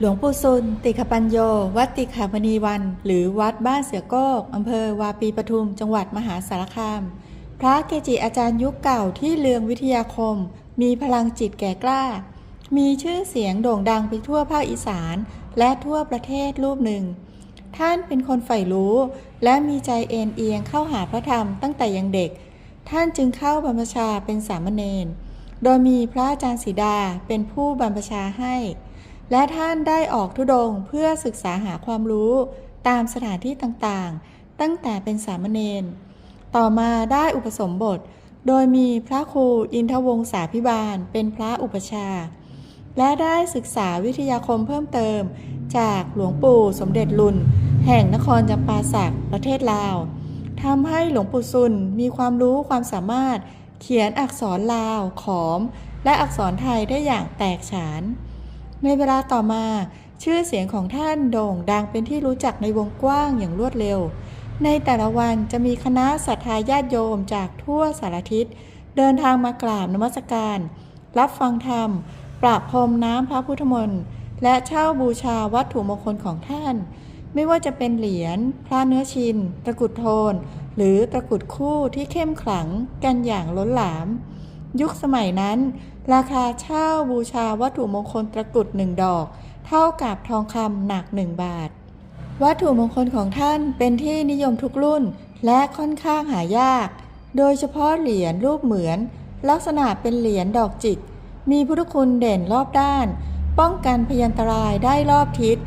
หลวงปู่ซุนติขปัญโย วัดติขามณีวัน หรือวัดบ้านเสือโกกอำเภอวาปีปทุม จังหวัดมหาสารคาม พระเกจิอาจารย์ยุคเก่าที่เลืองวิทยาคม มีพลังจิตแก่กล้า มีชื่อเสียงโด่งดังไปทั่วภาคอีสาน และทั่วประเทศรูปหนึ่ง ท่านเป็นคนใฝ่รู้ และมีใจเอ็นเอียงเข้าหาพระธรรมตั้งแต่ยังเด็ก ท่านจึงเข้าบรรพชาเป็นสามเณร โดยมีพระอาจารย์ศิดาเป็นผู้บรรพชาให้ และท่านได้ออกทุดงเพื่อศึกษาหาความรู้ตามสถานที่ต่างๆ ตั้งแต่เป็นสามเณร ต่อมาได้อุปสมบท โดยมีพระครูอินทวงศาพิบาลเป็นพระอุปชา และได้ศึกษาวิทยาคมเพิ่มเติม จากหลวงปู่สมเด็จลุน แห่งนครจำปาสักประเทศลาวทำให้หลวงปู่ซุนมีความรู้ความสามารถเขียนอักษรลาวขอม และอักษรไทยได้อย่างแตกฉาน ในเวลาต่อมาชื่อเสียงของท่านโด่งดังเป็นที่รู้จักในวงกว้างอย่างรวดเร็ว ในแต่ละวันจะมีคณะศรัทธาญาติโยมจากทั่วสารทิศ เดินทางมากราบนมัสการ รับฟังธรรม ประพรมน้ำพระพุทธมนต์ และเช่าบูชาวัตถุมงคลของท่าน ไม่ว่าจะเป็นเหรียญพระเนื้อชิน ตะกุดโทน หรือตะกุดคู่ที่เข้มขลังกันอย่างล้นหลาม ยุคสมัยนั้น ราคาเช่าบูชาวัตถุมงคลตะกรุดหนึ่งดอก เท่ากับทองคำหนักหนึ่งบาท วัตถุมงคลของท่านเป็นที่นิยมทุกรุ่นและค่อนข้างหายาก โดยเฉพาะเหรียญรูปเหมือน ลักษณะเป็นเหรียญดอกจิก มีพุทธคุณเด่นรอบด้าน ป้องกันพยันตรายได้รอบทิศ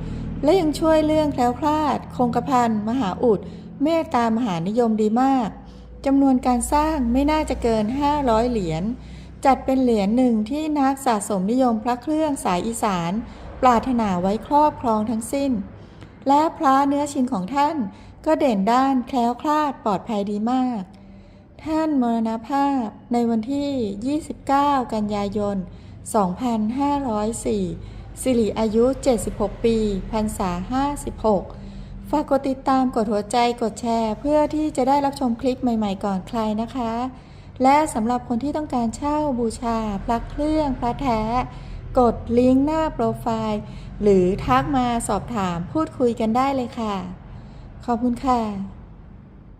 และยังช่วยเรื่องแคล้วคลาด คงกระพันมหาอุด เมตตามหานิยมดีมาก จำนวนการสร้างไม่น่าจะเกิน 500 เหรียญ จัดเป็นเหรียญหนึ่งที่นักสะสมนิยมพระเครื่องสายอีสาน ปรารถนาไว้ครอบครองทั้งสิ้น และพระเนื้อชินของท่านก็เด่นด้านแคล้วคลาดปลอดภัยดีมาก ท่านมรณภาพในวันที่ 29 กันยายน 2504 สิริอายุ 76 ปี พรรษา 56 ฝากกดติดตามกดหัวใจกดแชร์ เพื่อที่จะได้รับชมคลิปใหม่ๆก่อนใครนะคะ และสำหรับคนที่ต้องการเช่าบูชาพระเครื่องพระแท้ กดลิงก์หน้าโปรไฟล์ หรือทักมาสอบถามพูดคุยกันได้เลยค่ะ ขอบคุณค่ะ